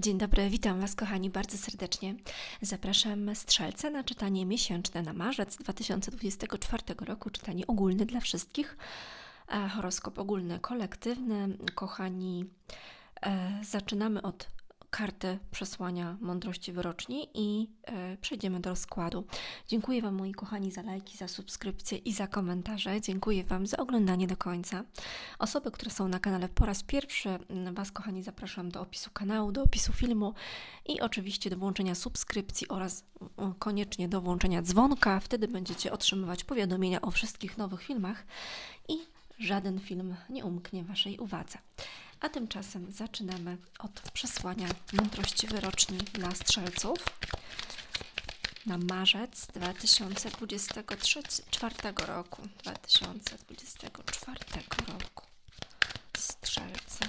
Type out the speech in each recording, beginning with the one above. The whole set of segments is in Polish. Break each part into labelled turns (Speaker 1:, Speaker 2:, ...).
Speaker 1: Dzień dobry, witam Was kochani bardzo serdecznie. Zapraszam strzelce na czytanie miesięczne na marzec 2024 roku, czytanie ogólne dla wszystkich, e, horoskop ogólny kolektywny. Kochani, e, zaczynamy od kartę przesłania mądrości wyroczni i e, przejdziemy do rozkładu. Dziękuję Wam, moi kochani, za lajki, za subskrypcje i za komentarze. Dziękuję Wam za oglądanie do końca. Osoby, które są na kanale po raz pierwszy, Was, kochani, zapraszam do opisu kanału, do opisu filmu i oczywiście do włączenia subskrypcji oraz koniecznie do włączenia dzwonka. Wtedy będziecie otrzymywać powiadomienia o wszystkich nowych filmach i żaden film nie umknie Waszej uwadze. A tymczasem zaczynamy od przesłania mądrości wyroczni dla strzelców na marzec 2024 roku. 2024 roku. Strzelce.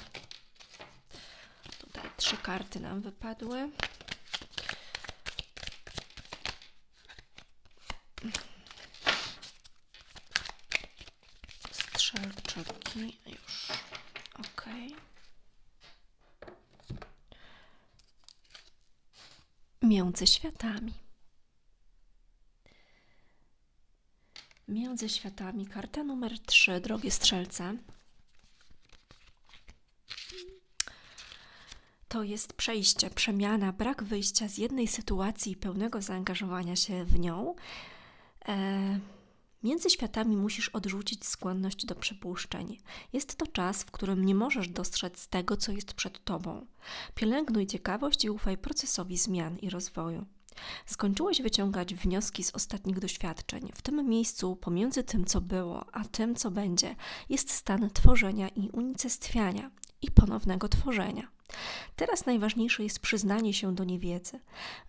Speaker 1: Tutaj trzy karty nam wypadły. Strzelczyki już. Ok. Między światami. Między światami. Karta numer 3, drogie strzelce. To jest przejście, przemiana, brak wyjścia z jednej sytuacji i pełnego zaangażowania się w nią. E Między światami musisz odrzucić skłonność do przypuszczeń. Jest to czas, w którym nie możesz dostrzec tego, co jest przed tobą. Pielęgnuj ciekawość i ufaj procesowi zmian i rozwoju. Skończyłeś wyciągać wnioski z ostatnich doświadczeń. W tym miejscu, pomiędzy tym, co było, a tym, co będzie, jest stan tworzenia i unicestwiania i ponownego tworzenia. Teraz najważniejsze jest przyznanie się do niewiedzy.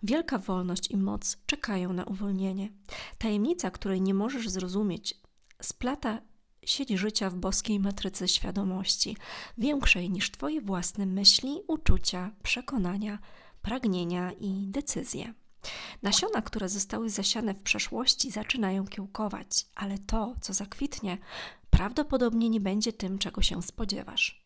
Speaker 1: Wielka wolność i moc czekają na uwolnienie. Tajemnica, której nie możesz zrozumieć, splata sieć życia w boskiej matryce świadomości, większej niż Twoje własne myśli, uczucia, przekonania, pragnienia i decyzje. Nasiona, które zostały zasiane w przeszłości, zaczynają kiełkować, ale to, co zakwitnie, prawdopodobnie nie będzie tym, czego się spodziewasz.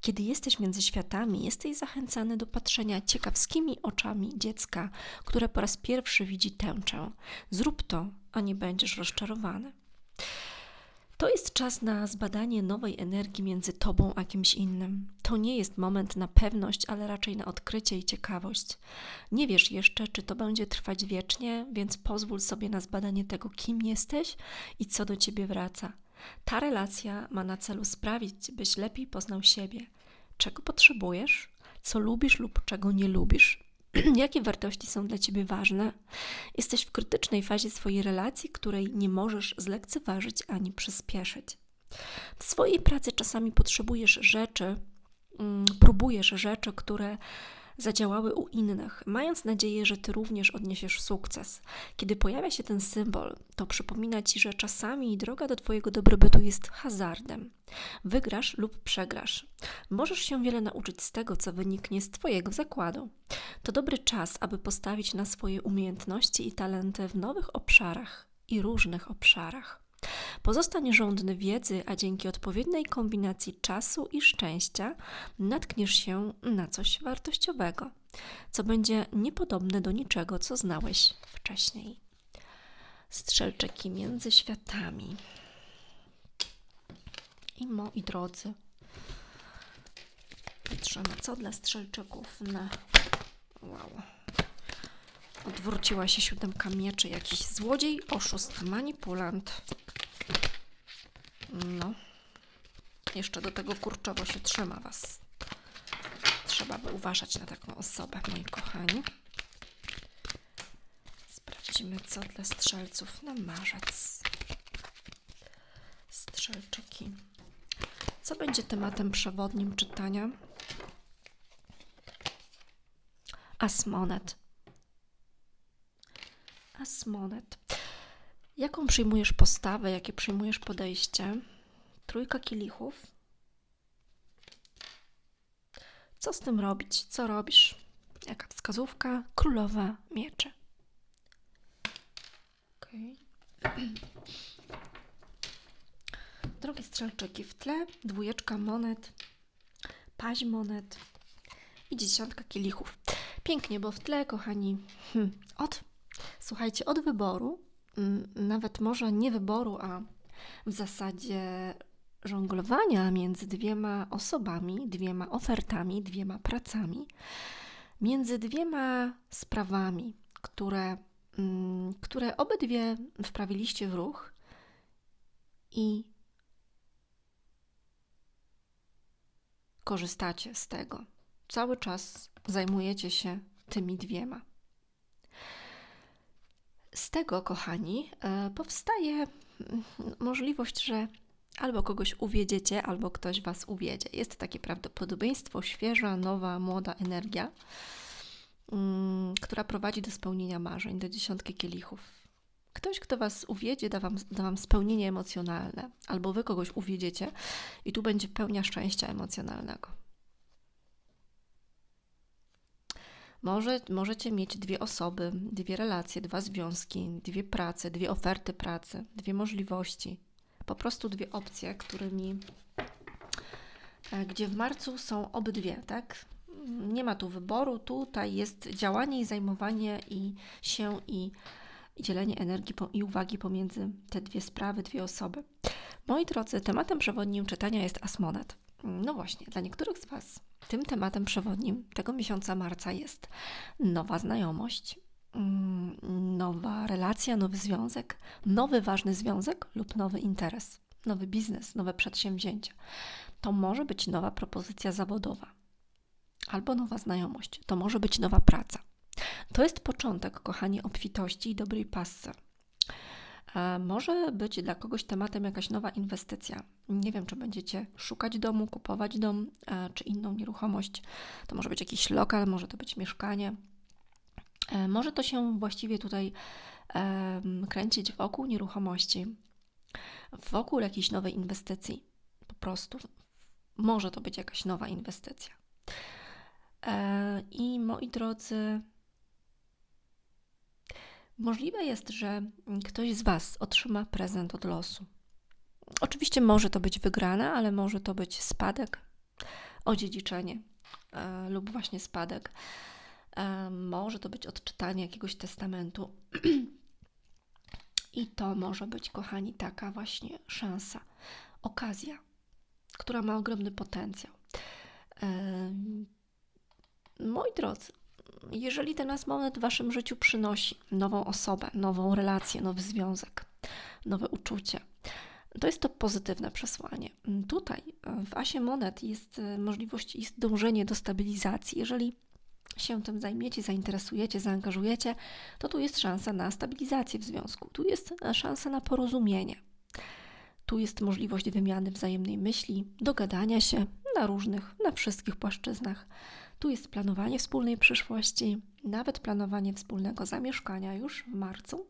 Speaker 1: Kiedy jesteś między światami, jesteś zachęcany do patrzenia ciekawskimi oczami dziecka, które po raz pierwszy widzi tęczę. Zrób to, a nie będziesz rozczarowany. To jest czas na zbadanie nowej energii między tobą a kimś innym. To nie jest moment na pewność, ale raczej na odkrycie i ciekawość. Nie wiesz jeszcze, czy to będzie trwać wiecznie, więc pozwól sobie na zbadanie tego, kim jesteś i co do ciebie wraca. Ta relacja ma na celu sprawić, byś lepiej poznał siebie, czego potrzebujesz, co lubisz lub czego nie lubisz, jakie wartości są dla ciebie ważne. Jesteś w krytycznej fazie swojej relacji, której nie możesz zlekceważyć ani przyspieszyć. W swojej pracy czasami potrzebujesz rzeczy, mm, próbujesz rzeczy, które zadziałały u innych, mając nadzieję, że ty również odniesiesz sukces. Kiedy pojawia się ten symbol, to przypomina ci, że czasami droga do twojego dobrobytu jest hazardem. Wygrasz lub przegrasz. Możesz się wiele nauczyć z tego, co wyniknie z twojego zakładu. To dobry czas, aby postawić na swoje umiejętności i talenty w nowych obszarach i różnych obszarach. Pozostań żądny wiedzy, a dzięki odpowiedniej kombinacji czasu i szczęścia natkniesz się na coś wartościowego, co będzie niepodobne do niczego, co znałeś wcześniej. Strzelczyki między światami. I moi drodzy, patrzymy, co dla strzelczyków na. Wow. Odwróciła się siódemka mieczy, jakiś złodziej, oszust, manipulant. No. Jeszcze do tego kurczowo się trzyma Was. Trzeba by uważać na taką osobę, moi kochani. Sprawdzimy, co dla strzelców na marzec. Strzelczyki. Co będzie tematem przewodnim czytania? Asmonet. Asmonet. Jaką przyjmujesz postawę, jakie przyjmujesz podejście? Trójka kielichów. Co z tym robić? Co robisz? Jaka wskazówka? Królowa mieczy. Okay. Drogie strzelczyki w tle, dwójeczka monet, paź monet, i dziesiątka kielichów. Pięknie, bo w tle, kochani, hmm, od, słuchajcie, od wyboru, mm, nawet może nie wyboru, a w zasadzie żonglowania między dwiema osobami, dwiema ofertami, dwiema pracami, między dwiema sprawami, które, mm, które obydwie wprawiliście w ruch i korzystacie z tego. Cały czas zajmujecie się tymi dwiema. Z tego, kochani, e, powstaje mm, możliwość, że albo kogoś uwiedziecie, albo ktoś Was uwiedzie. Jest takie prawdopodobieństwo, świeża, nowa, młoda energia, mm, która prowadzi do spełnienia marzeń, do dziesiątki kielichów. Ktoś, kto Was uwiedzie, da wam, da wam spełnienie emocjonalne, albo Wy kogoś uwiedziecie i tu będzie pełnia szczęścia emocjonalnego. Może, możecie mieć dwie osoby, dwie relacje, dwa związki, dwie prace, dwie oferty pracy, dwie możliwości, po prostu dwie opcje, którymi, e, gdzie w marcu są obydwie, tak? Nie ma tu wyboru, tutaj jest działanie i zajmowanie i się i, i dzielenie energii i uwagi pomiędzy te dwie sprawy, dwie osoby. Moi drodzy, tematem przewodnim czytania jest Asmonet. No właśnie, dla niektórych z Was tym tematem przewodnim tego miesiąca marca jest nowa znajomość, nowa relacja, nowy związek, nowy ważny związek lub nowy interes, nowy biznes, nowe przedsięwzięcie. To może być nowa propozycja zawodowa albo nowa znajomość, to może być nowa praca. To jest początek, kochani, obfitości i dobrej pasce. Może być dla kogoś tematem jakaś nowa inwestycja. Nie wiem, czy będziecie szukać domu, kupować dom, e, czy inną nieruchomość. To może być jakiś lokal, może to być mieszkanie. E, może to się właściwie tutaj kręcić wokół nieruchomości, wokół jakiejś nowej inwestycji. Po prostu może to być jakaś nowa inwestycja. E, I moi drodzy, Możliwe jest, że ktoś z Was otrzyma prezent od losu. Oczywiście może to być wygrana, ale może to być spadek, odziedziczenie e, lub właśnie spadek. Może to być odczytanie jakiegoś testamentu. I to może być, kochani, taka właśnie szansa, okazja, która ma ogromny potencjał. Moi drodzy, jeżeli ten moment w Waszym życiu przynosi nową osobę, nową relację, nowy związek, nowe uczucie, to jest to pozytywne przesłanie. Tutaj w Asie Monet jest e, możliwość, jest dążenie do stabilizacji. Jeżeli się tym zajmiecie, zainteresujecie, zaangażujecie, to tu jest szansa na stabilizację w związku, tu jest szansa na porozumienie. Tu jest możliwość wymiany wzajemnej myśli, dogadania się na różnych, na wszystkich płaszczyznach. Tu jest planowanie wspólnej przyszłości, nawet planowanie wspólnego zamieszkania już w marcu.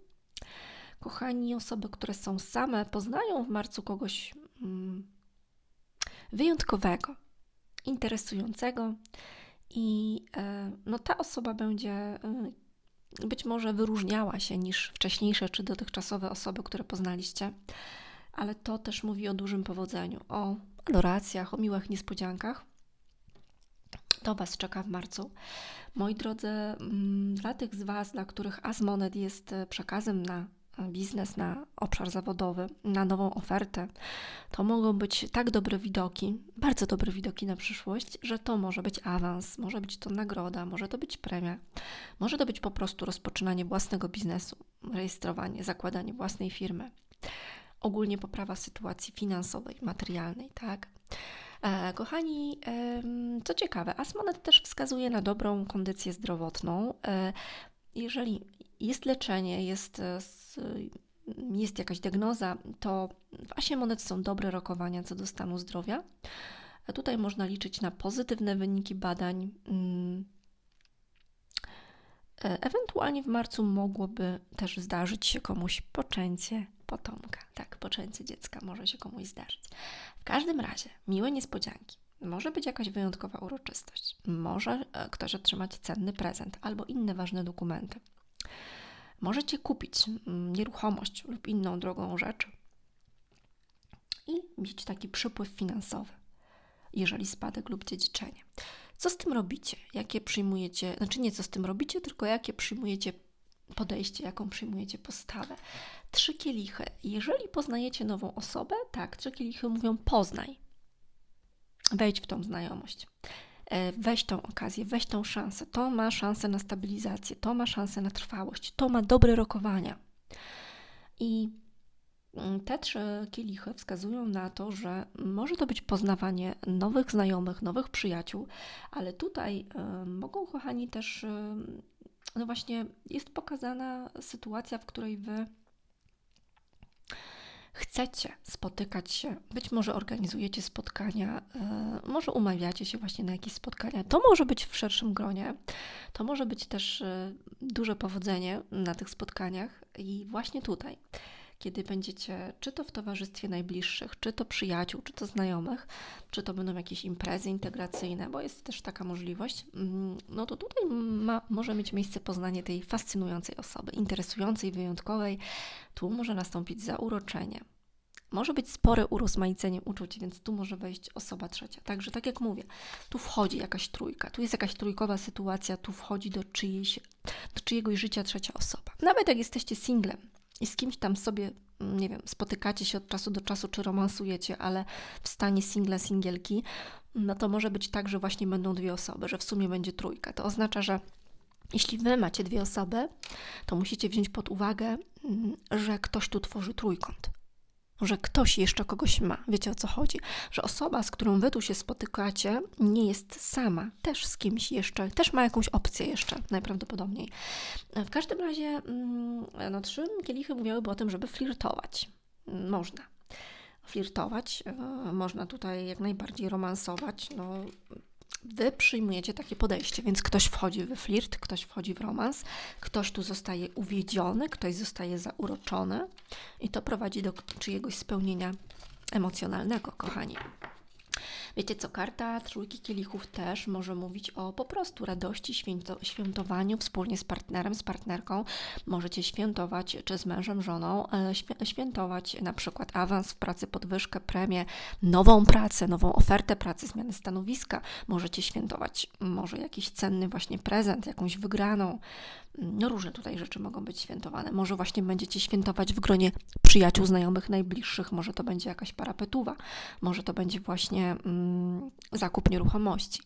Speaker 1: Kochani, osoby, które są same, poznają w marcu kogoś mm, wyjątkowego, interesującego, i e, no, ta osoba będzie e, być może wyróżniała się niż wcześniejsze czy dotychczasowe osoby, które poznaliście, ale to też mówi o dużym powodzeniu, o adoracjach, o miłych niespodziankach. To Was czeka w marcu. Moi drodzy, mm, dla tych z Was, dla których Asmonet jest e, przekazem na biznes, na obszar zawodowy, na nową ofertę, to mogą być tak dobre widoki, bardzo dobre widoki na przyszłość, że to może być awans, może być to nagroda, może to być premia, może to być po prostu rozpoczynanie własnego biznesu, rejestrowanie, zakładanie własnej firmy, ogólnie poprawa sytuacji finansowej, materialnej, tak? E, kochani, co ciekawe, Asmonet też wskazuje na dobrą kondycję zdrowotną. E, jeżeli jest leczenie, jest, e, jest jakaś diagnoza, to w Asie Monet są dobre rokowania co do stanu zdrowia. Tutaj można liczyć na pozytywne wyniki badań. Mm. Ewentualnie w marcu mogłoby też zdarzyć się komuś poczęcie potomka. Tak, poczęcie dziecka może się komuś zdarzyć. W każdym razie, miłe niespodzianki. Może być jakaś wyjątkowa uroczystość. Może e, ktoś otrzymać cenny prezent albo inne ważne dokumenty. Możecie kupić mm, nieruchomość lub inną drogą rzecz i mieć taki przypływ finansowy, jeżeli spadek lub dziedziczenie. Co z tym robicie? Jakie przyjmujecie, znaczy nie co z tym robicie, tylko jakie przyjmujecie podejście, jaką przyjmujecie postawę. Trzy kielichy. Jeżeli poznajecie nową osobę, tak, trzy kielichy mówią poznaj. Wejdź w tą znajomość. E, weź tą okazję, weź tą szansę. To ma szansę na stabilizację, to ma szansę na trwałość, to ma dobre rokowania. I mm, te trzy kielichy wskazują na to, że może to być poznawanie nowych znajomych, nowych przyjaciół, ale tutaj y, mogą, kochani, też, y, no właśnie, jest pokazana sytuacja, w której wy chcecie spotykać się, być może organizujecie spotkania, yy, może umawiacie się właśnie na jakieś spotkania. To może być w szerszym gronie, to może być też yy, duże powodzenie na tych spotkaniach. I właśnie tutaj kiedy będziecie, czy to w towarzystwie najbliższych, czy to przyjaciół, czy to znajomych, czy to będą jakieś imprezy integracyjne, bo jest też taka możliwość, mm, no to tutaj ma, może mieć miejsce poznanie tej fascynującej osoby, interesującej, wyjątkowej. Tu może nastąpić zauroczenie. Może być spore urozmaicenie uczuć, więc tu może wejść osoba trzecia. Także tak jak mówię, tu wchodzi jakaś trójka, tu jest jakaś trójkowa sytuacja, tu wchodzi do, czyjejś, do czyjegoś życia trzecia osoba. Nawet jak jesteście singlem, i z kimś tam sobie, mm, nie wiem, spotykacie się od czasu do czasu, czy romansujecie, ale w stanie singla, singielki, no to może być tak, że właśnie będą dwie osoby, że w sumie będzie trójka. To oznacza, że jeśli wy macie dwie osoby, to musicie wziąć pod uwagę, mm, że ktoś tu tworzy trójkąt że ktoś jeszcze kogoś ma. Wiecie o co chodzi? Że osoba, z którą wy tu się spotykacie, nie jest sama, też z kimś jeszcze, też ma jakąś opcję jeszcze, najprawdopodobniej. W każdym razie, mm, no, trzy kielichy mówiłyby o tym, żeby flirtować. Można flirtować, e, można tutaj jak najbardziej romansować. No, Wy przyjmujecie takie podejście, więc ktoś wchodzi w flirt, ktoś wchodzi w romans, ktoś tu zostaje uwiedziony, ktoś zostaje zauroczony i to prowadzi do czyjegoś spełnienia emocjonalnego, kochani. Wiecie co, karta trójki kielichów też może mówić o po prostu radości, święto, świętowaniu wspólnie z partnerem, z partnerką. Możecie świętować, czy z mężem, żoną, e, świętować na przykład awans w pracy, podwyżkę, premię, nową pracę, nową ofertę pracy, zmianę stanowiska. Możecie świętować może jakiś cenny właśnie prezent, jakąś wygraną. No różne tutaj rzeczy mogą być świętowane. Może właśnie będziecie świętować w gronie przyjaciół, znajomych, najbliższych, może to będzie jakaś parapetuwa, może to będzie właśnie mm, zakup nieruchomości.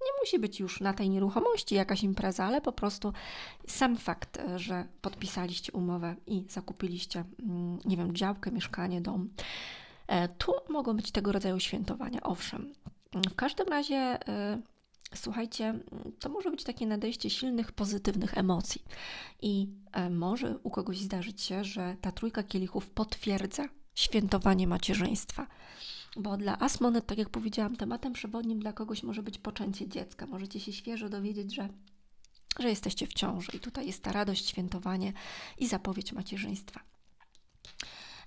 Speaker 1: Nie musi być już na tej nieruchomości jakaś impreza, ale po prostu sam fakt, że podpisaliście umowę i zakupiliście, mm, nie wiem, działkę, mieszkanie, dom. E, tu mogą być tego rodzaju świętowania, owszem. W każdym razie e, Słuchajcie, to może być takie nadejście silnych, pozytywnych emocji. I e, może u kogoś zdarzyć się, że ta trójka kielichów potwierdza świętowanie macierzyństwa. Bo dla Asmonet, tak jak powiedziałam, tematem przewodnim dla kogoś może być poczęcie dziecka. Możecie się świeżo dowiedzieć, że, że jesteście w ciąży. I tutaj jest ta radość, świętowanie i zapowiedź macierzyństwa.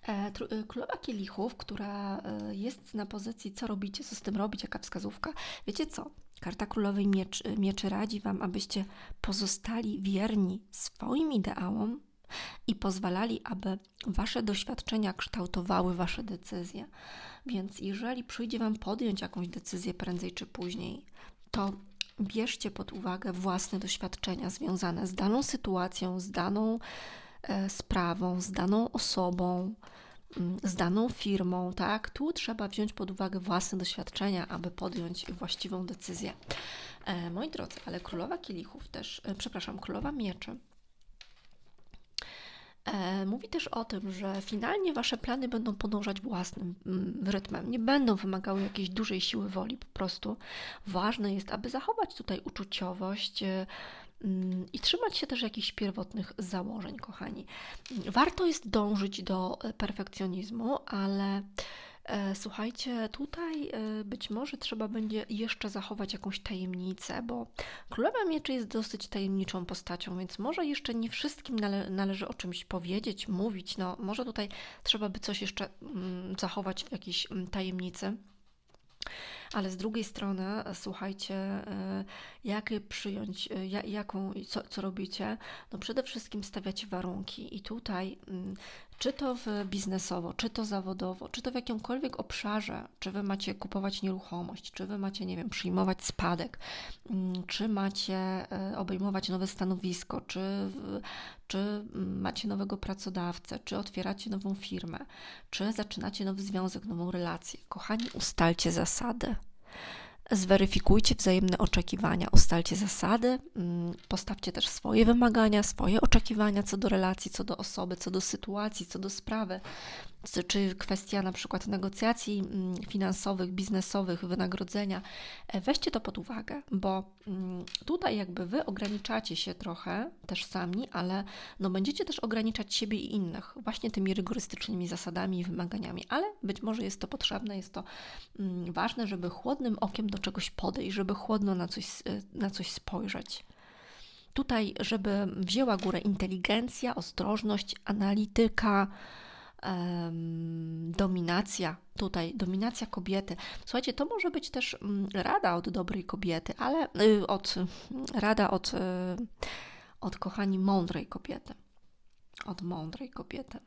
Speaker 1: E, e, królowa kielichów, która jest na pozycji, co robicie, co z tym robić, jaka wskazówka. Wiecie co? Karta Królowej Mieczy, Mieczy radzi Wam, abyście pozostali wierni swoim ideałom i pozwalali, aby Wasze doświadczenia kształtowały Wasze decyzje. Więc jeżeli przyjdzie Wam podjąć jakąś decyzję prędzej czy później, to bierzcie pod uwagę własne doświadczenia związane z daną sytuacją, z daną e, sprawą, z daną osobą, Mm, z daną firmą, tak? Tu trzeba wziąć pod uwagę własne doświadczenia, aby podjąć właściwą decyzję. E, moi drodzy, ale królowa kielichów też, e, przepraszam, królowa mieczy. E, mówi też o tym, że finalnie Wasze plany będą podążać własnym mm, rytmem, nie będą wymagały jakiejś dużej siły woli, po prostu ważne jest, aby zachować tutaj uczuciowość, e, i trzymać się też jakichś pierwotnych założeń, kochani. Warto jest dążyć do e, perfekcjonizmu, ale e, słuchajcie, tutaj e, być może trzeba będzie jeszcze zachować jakąś tajemnicę, bo Królowa Mieczy jest dosyć tajemniczą postacią, więc może jeszcze nie wszystkim nale należy o czymś powiedzieć, mówić. No, może tutaj trzeba by coś jeszcze mm, zachować w jakiejś mm, tajemnicy. Ale z drugiej strony, słuchajcie, e, jakie przyjąć, e, ja- jaką, co, co robicie? No przede wszystkim stawiacie warunki i tutaj, mm, czy to biznesowo, czy to zawodowo, czy to w jakimkolwiek obszarze, czy wy macie kupować nieruchomość, czy wy macie, nie wiem, przyjmować spadek, mm, czy macie e, obejmować nowe stanowisko, czy, czy mm, macie nowego pracodawcę, czy otwieracie nową firmę, czy zaczynacie nowy związek, nową relację. Kochani, ustalcie zasady. Zweryfikujcie wzajemne oczekiwania, ustalcie zasady, mm, postawcie też swoje wymagania, swoje oczekiwania co do relacji, co do osoby, co do sytuacji, co do sprawy, czy- kwestia na przykład negocjacji mm, finansowych, biznesowych, wynagrodzenia. E, Weźcie to pod uwagę, bo mm, tutaj jakby wy ograniczacie się trochę też sami, ale no będziecie też ograniczać siebie i innych właśnie tymi rygorystycznymi zasadami i wymaganiami, ale być może jest to potrzebne, jest to mm, ważne, żeby chłodnym okiem do czegoś podejść, żeby chłodno na coś, s- na coś spojrzeć. Tutaj, żeby wzięła górę inteligencja, ostrożność, analityka, dominacja. Tutaj dominacja kobiety. Słuchajcie, to może być też mm, rada od dobrej kobiety, ale y, od rada od, y, od kochani mądrej kobiety. Od mądrej kobiety.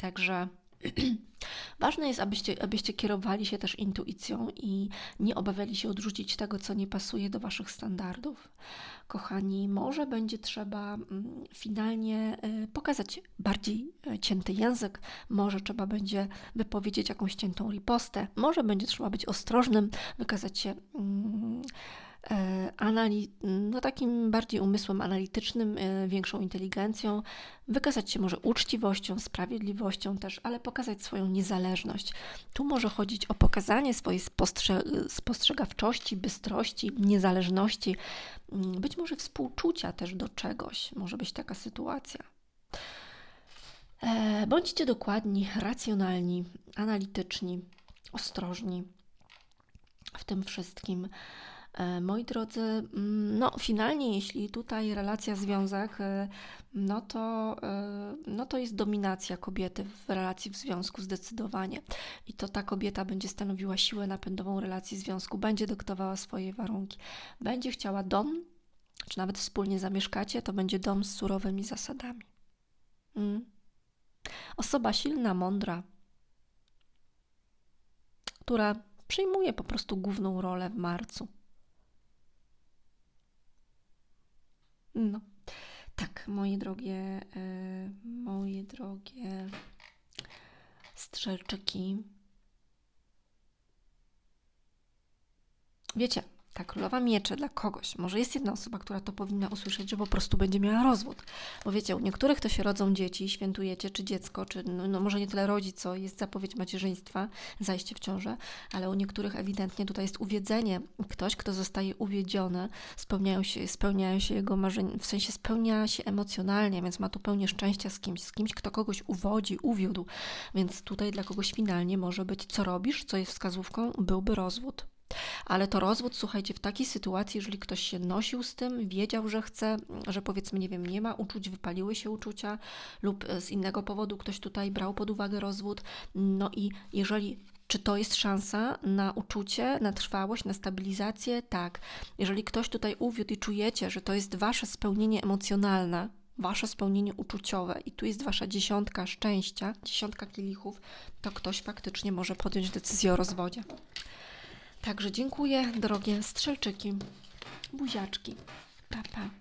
Speaker 1: Także ważne jest, abyście, abyście kierowali się też intuicją i nie obawiali się odrzucić tego, co nie pasuje do Waszych standardów. Kochani, może będzie trzeba mm, finalnie y, pokazać bardziej y, cięty język, może trzeba będzie wypowiedzieć jakąś ciętą ripostę, może będzie trzeba być ostrożnym, wykazać się. mm, Anali- no takim bardziej umysłem analitycznym, e, większą inteligencją, wykazać się może uczciwością, sprawiedliwością też, ale pokazać swoją niezależność. Tu może chodzić o pokazanie swojej spostrze- spostrzegawczości, bystrości, niezależności, mm, być może współczucia też do czegoś. Może być taka sytuacja. E, Bądźcie dokładni, racjonalni, analityczni, ostrożni w tym wszystkim. E, Moi drodzy, mm, no finalnie, jeśli tutaj relacja, związek, no to, e, no to jest dominacja kobiety w relacji, w związku zdecydowanie. I to ta kobieta będzie stanowiła siłę napędową relacji związku, będzie dyktowała swoje warunki, będzie chciała dom, czy nawet wspólnie zamieszkacie, to będzie dom z surowymi zasadami. Mm. Osoba silna, mądra, która przyjmuje po prostu główną rolę w marcu. No, tak, moje drogie, e, moje drogie strzelczyki. Wiecie, ta królowa miecze dla kogoś, może jest jedna osoba, która to powinna usłyszeć, że po prostu będzie miała rozwód. Bo wiecie, u niektórych to się rodzą dzieci, świętujecie, czy dziecko, czy no, no może nie tyle rodzi, co jest zapowiedź macierzyństwa, zajście w ciążę, ale u niektórych ewidentnie tutaj jest uwiedzenie. Ktoś, kto zostaje uwiedziony, spełniają się, spełniają się jego marzenia, w sensie spełnia się emocjonalnie, więc ma tu pełnię szczęścia z kimś, z kimś, kto kogoś uwodzi, uwiódł. Więc tutaj dla kogoś finalnie może być, co robisz, co jest wskazówką, byłby rozwód. Ale to rozwód, słuchajcie, w takiej sytuacji, jeżeli ktoś się nosił z tym, wiedział, że chce, że powiedzmy, nie wiem, nie ma uczuć, wypaliły się uczucia, lub e, z innego powodu ktoś tutaj brał pod uwagę rozwód, no i jeżeli czy to jest szansa na uczucie, na trwałość, na stabilizację? Tak. Jeżeli ktoś tutaj uwiódł i czujecie, że to jest wasze spełnienie emocjonalne, wasze spełnienie uczuciowe i tu jest wasza dziesiątka szczęścia, dziesiątka kielichów, to ktoś faktycznie może podjąć decyzję o rozwodzie. Także dziękuję, drogie strzelczyki, buziaczki. Pa, pa.